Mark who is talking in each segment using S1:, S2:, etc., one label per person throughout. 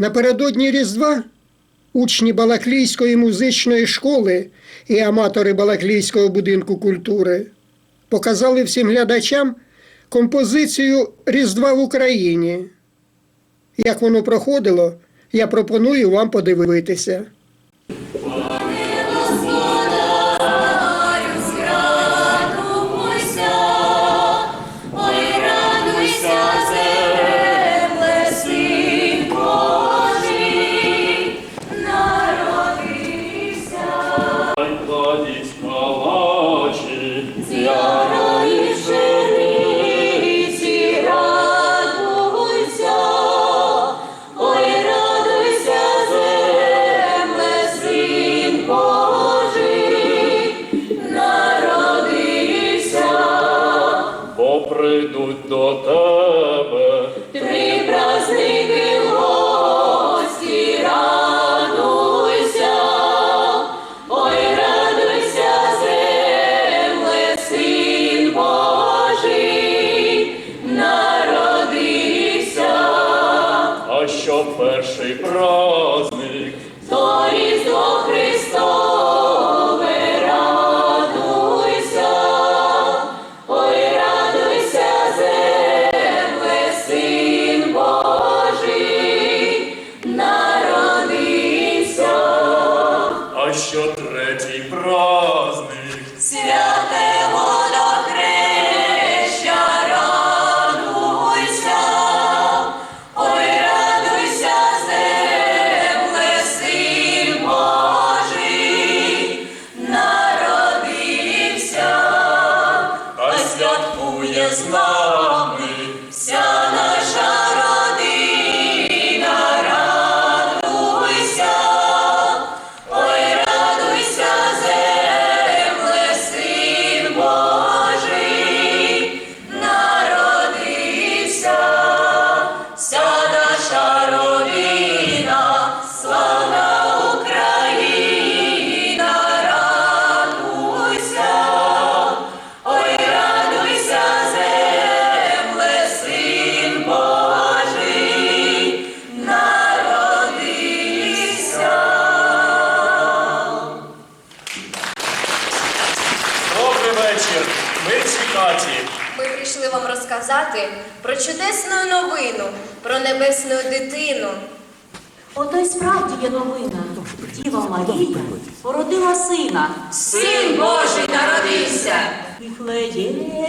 S1: Напередодні Різдва учні Балаклійської музичної школи і аматори Балаклійського будинку культури показали всім глядачам композицію Різдва в Україні. Як воно проходило, я пропоную вам подивитися.
S2: до
S3: знає.
S2: Добрий вечір. Ми всі.
S4: Ми прийшли вам розказати про чудесну новину, про небесну дитину.
S5: Ото й справді є новина. Діва Марія породила сина.
S3: Син Божий народився.
S4: Віхлеєміно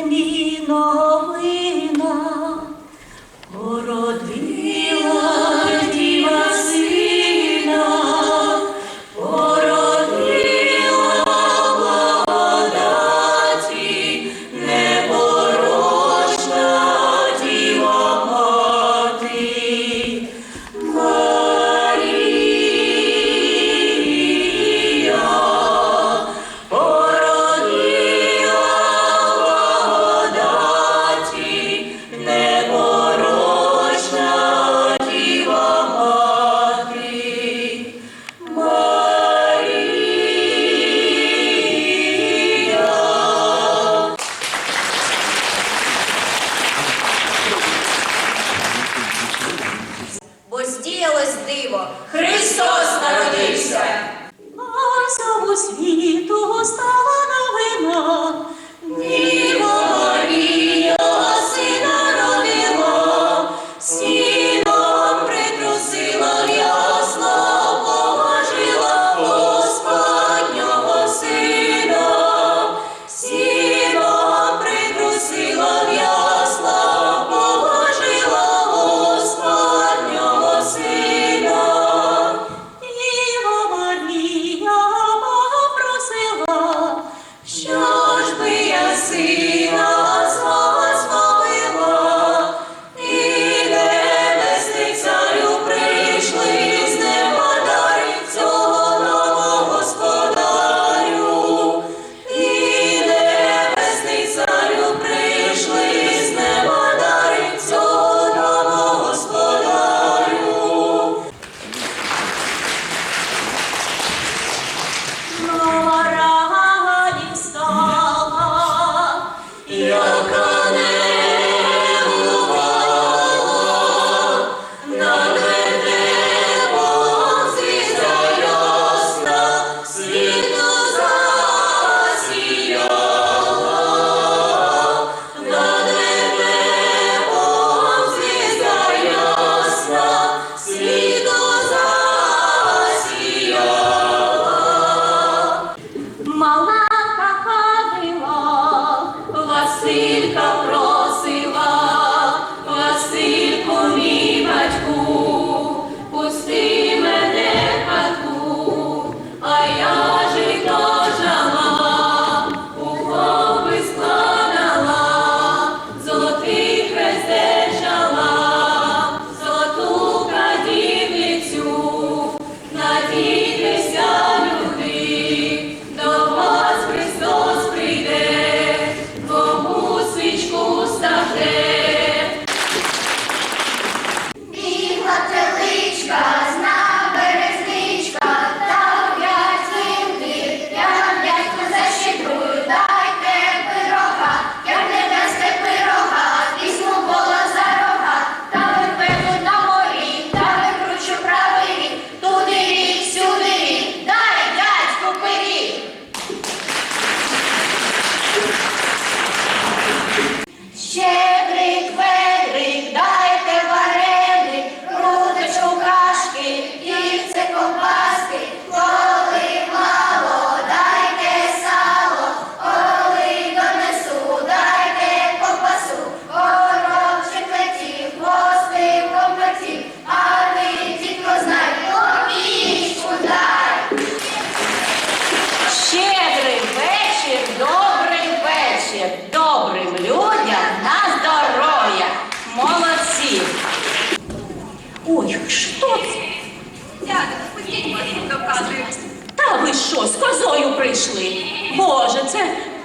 S4: ви що, з козою прийшли? Боже, це,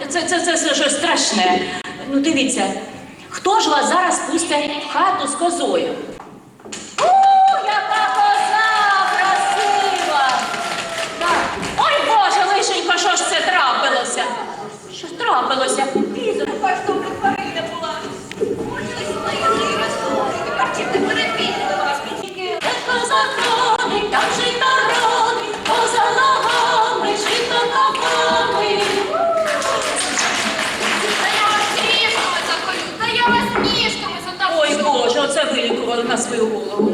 S4: це, це, це, це щось страшне. Ну дивіться, хто ж вас зараз пустить в хату з козою? Вилікували на свою голову.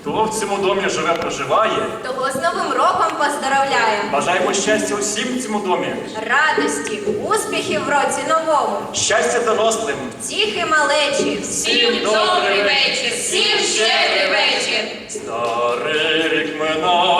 S3: Хто в цьому домі живе, проживає?
S2: Того з Новим роком поздравляємо!
S3: Бажаємо щастя усім в цьому домі.
S2: Радості, успіхів в році новому,
S3: Щастя дорослим.
S2: тіхи малечі.
S3: Всім добрий вечір,
S2: всім щедрий вечір.
S3: Старий рік минає.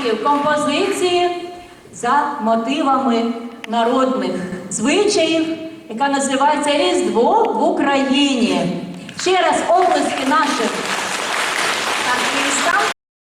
S4: Учасників композиції за мотивами народних звичаїв, яка називається Різдво в Україні. Ще раз облески нашим артистам.